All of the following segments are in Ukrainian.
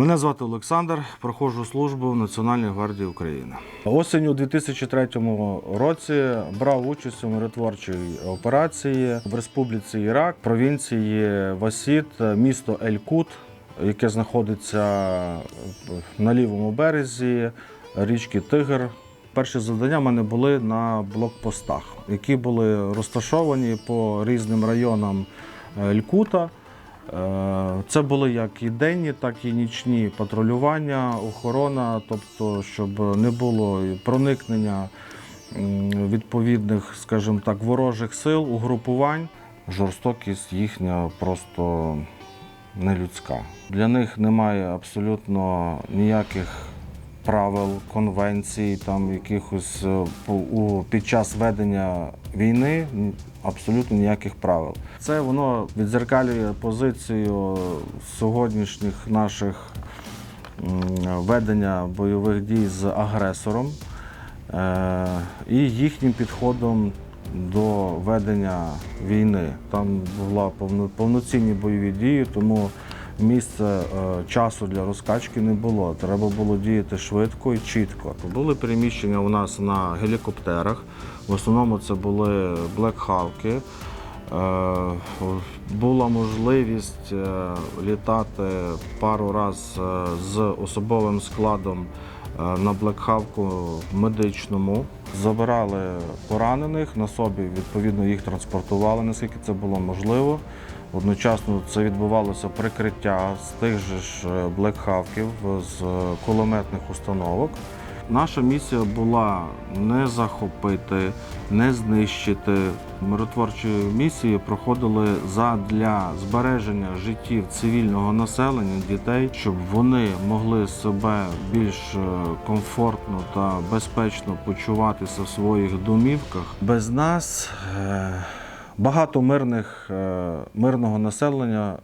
Мене звати Олександр, проходжу службу в Національній гвардії України. Осінню у 2003 році брав участь у миротворчій операції в Республіці Ірак, провінції Васід, місто Ель-Кут, яке знаходиться на лівому березі річки Тигр. Перші завдання в мене були на блокпостах, які були розташовані по різним районам Елькута. Е, Це були як і денні, так і нічні патрулювання, охорона, тобто, щоб не було проникнення відповідних, скажімо так, ворожих сил, угрупувань. Жорстокість їхня просто нелюдська. Для них немає абсолютно ніяких правил, конвенцій, там якихось е, у, під час ведення війни абсолютно ніяких правил. Це воно відзеркалює позицію сьогоднішніх наших ведення бойових дій з агресором е, і їхнім підходом до ведення війни. Там була повно- повноцінні бойові дії, тому місця е, часу для розкачки не було. Треба було діяти швидко і чітко. Були переміщення у нас на гелікоптерах. В основному це були блекхавки. Е, Була можливість е, літати пару разів з особовим складом е, на блекхавку медичному. Забирали поранених на собі, відповідно їх транспортували, наскільки це було можливо. Одночасно це відбувалося прикриття з тих же ж е, блекхавків, з кулеметних установок. Наша місія була не захопити, не знищити. Миротворчі місії проходили задля збереження життів цивільного населення, дітей, щоб вони могли себе більш е, комфортно та безпечно почуватися в своїх домівках. Без нас е, багато мирних, е, мирного населення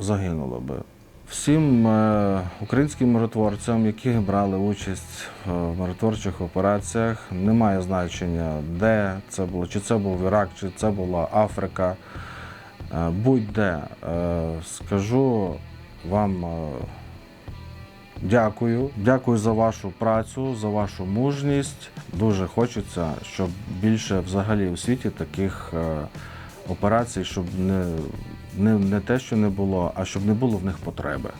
загинуло би. Всім е, українським миротворцям, які брали участь е, в миротворчих операціях, немає значення, де це було, чи це був Ірак, чи це була Африка. Будь-де скажу вам дякую. Дякую за вашу працю, за вашу мужність. Дуже хочеться, щоб більше взагалі у світі таких е, операцій, щоб не, не, не те, що не було, а щоб не було в них потреби.